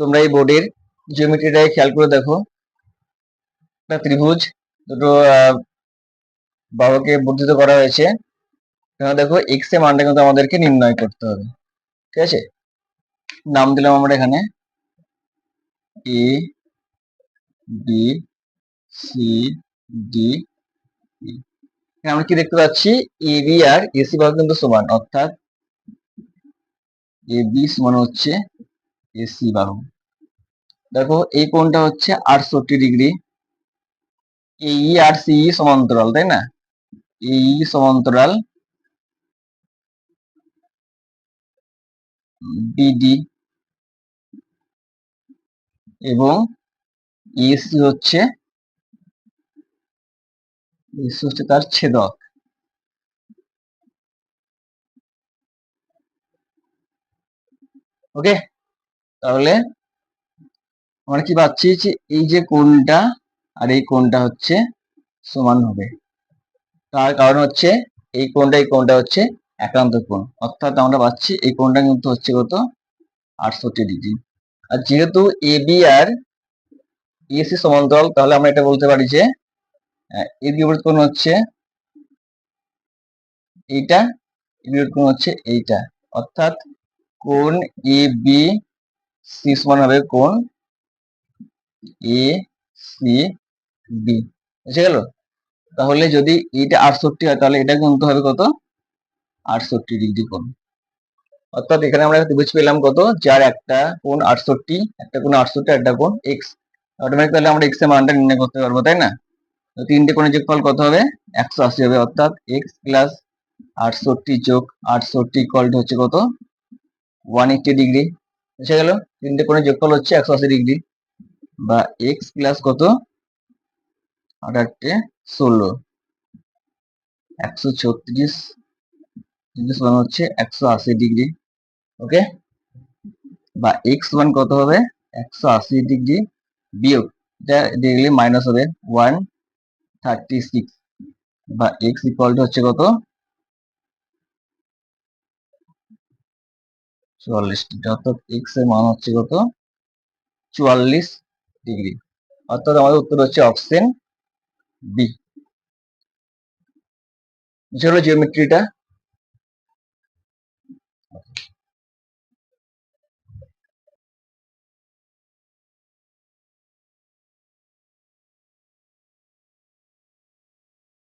তোমরা এই বোর্ডের জিওমেট্রিটাকে খেয়াল করে দেখো। একটা ত্রিভুজ, দুটো বাহুকে বর্ধিত করা হয়েছে। এখানে দেখো এক্সের মানটা কিন্তু আমাদেরকে নির্ণয় করতে হবে। ঠিক আছে? নাম দিলাম আমরা এখানে। এ বি সি ডি আমরা কি দেখতে পাচ্ছি? এ বি আর এসি বাহু কিন্তু সমান, অর্থাৎ এ বি সমান হচ্ছে এসি বাহু। দেখো, এই কোণটা হচ্ছে আটষট্টি ডিগ্রি। এই আর সি সমান্তরাল, তাই না? এই সমান্তরাল বিডি এবং এসি হচ্ছে এসি হচ্ছে তার ছেদক। ওকে তাহলে আমরা কি পাচ্ছি যে এই যে কোণটা আর এই কোণটা হচ্ছে সমান হবে। তার কারণ হচ্ছে এই কোণটা এই কোণটা হচ্ছে একান্ত কোণ। অর্থাৎ আমরা পাচ্ছি এই কোণটা কিন্তু হচ্ছে কত? আটষট্টি ডিগ্রি। আর যেহেতু এ, বি আর ইএসি সমান্তরাল, তাহলে আমরা এটা বলতে পারি যে এর বিপরীত কোণ হচ্ছে এইটা, এর বিপরীত কোণ হচ্ছে এইটা। অর্থাৎ কোণ এ, বি সি সমান হবে কোণ এ সি বি বুঝে গেল? তাহলে যদি এইটা আটষট্টি হয়, তাহলে এটা কিন্তু হবে কত? আটষট্টি ডিগ্রি কোণ। অর্থাৎ এখানে আমরা ত্রিভুজ পেলাম কত? যার একটা কোণ আটষট্টি, একটা কোণ আটষট্টি একটা কোণ এক্স অটোমেটিক তাহলে আমরা এক্সের মানটা নির্ণয় করতে পারব, তাই না? তিনটে কোণের যোগফল কত হবে? একশো আশি হবে। অর্থাৎ এক্স প্লাস আটষট্টি যোগ আটষট্টি ইকুয়াল হচ্ছে কত? ওয়ান এইটটি ডিগ্রি বুঝে গেল। তিনটে কোণের যোগফল হচ্ছে একশো আশি ডিগ্রি। বা এক্স প্লাস কত? আঠাটে ষোলো। একশো ছত্রিশ ডিগ্রি সমান হচ্ছে একশো আশি ডিগ্রি। ওকে? বা এক্স ওয়ান কত হবে? একশো আশি ডিগ্রি বিয়োগ। এটা ডিগ্রি মাইনাস হবে। ওয়ান থার্টি সিক্স বা এক্স ইকুয়াল হচ্ছে কত? চুয়াল্লিশ ডিগ্রি। অর্থাৎ এক্সের মান হচ্ছে কত? চুয়াল্লিশ ডিগ্রি। অর্থাৎ আমাদের উত্তর হচ্ছে অপশন বি হলো জিওমেট্রিটা